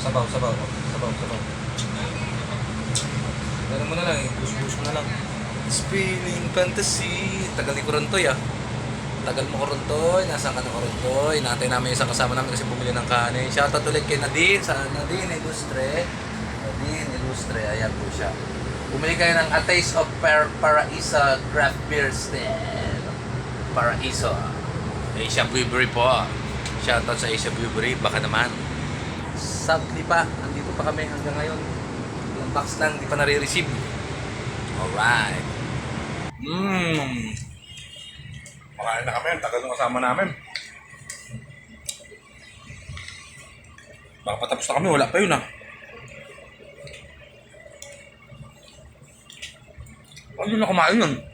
Sabaw, sabaw. Sabaw, sabaw. Ganun mo na lang, i-boost-boost mo na lang. Spinning fantasy. Tagal ni Korontoy ah. Tagal mo Korontoy. Nasaan ka na Korontoy? Natay namin isang kasama namin kasi bumili ng kanin. Shoutout ulit kay Nadine. Sa Nadine Ilustre. Nadine Ilustre. Ayan po siya. Bumili kayo ng A Taste of Par Paraisa Craft Beer Stand. Paraiso. Asia Brewery po. Shoutout sa Asia Brewery. Baka naman. Sadly pa, andito pa kami hanggang ngayon. Ilang box lang, di pa nare-receive. Alright. Mmm. Makain na kami, ang tagal ng kasama namin. Baka patapos na kami, wala pa yun ah. Ano na kumain yun?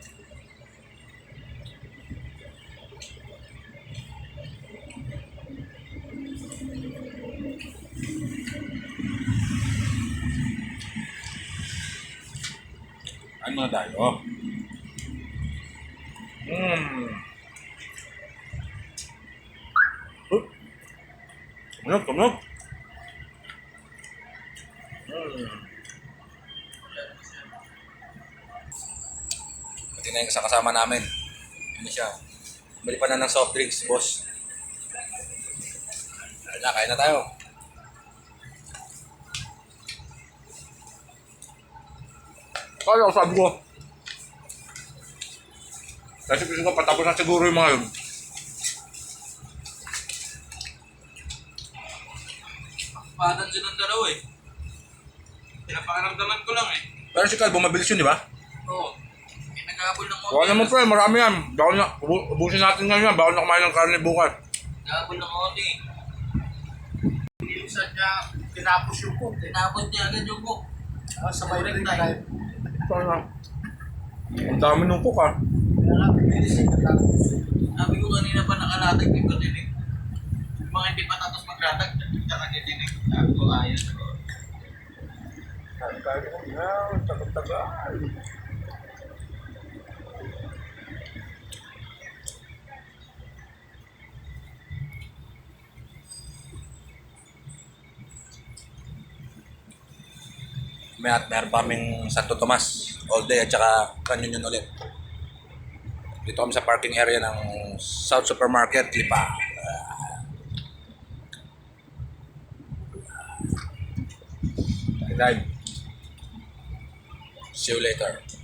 Ano na tayo? Mmm. Huh? Tunog, tunog. Mm. Pati na yung kasama namin. Ano siya? Bumili pa na ng soft drinks, boss. Ayun na, kain na tayo. Kaya sabi ko, kasi gusto ko patapos na siguro yung mga yun. Padan dyan ang dalaw eh. Pinapakaramdaman ko lang eh. Pero si Calvo, mabilis yun, di ba? Oo. May naghabol ng konti. Wala naman pre, marami yan. Bawal na, ubu- ubusin natin ngayon yan. Bawal na kumain ng karne bukas. Naghabol ng konti. Minsan niya, tinapos yung cook. Tinapos niya agad yung cook. Ah, sabay rin tayo. Sana. Ang dami nung cook ah. Sabi ko kanina pa nakalatag, ba dinig? Yung mga hindi pa tapos maglatag, tsaka dinig. Sabi ko, ayos. Kaya ko yan, tagal-tagal. May at meron pa kaming Santo Tomas all day at saka Canyon ulit. Dito kami sa parking area ng South Supermarket, Lipa. Live. See you later.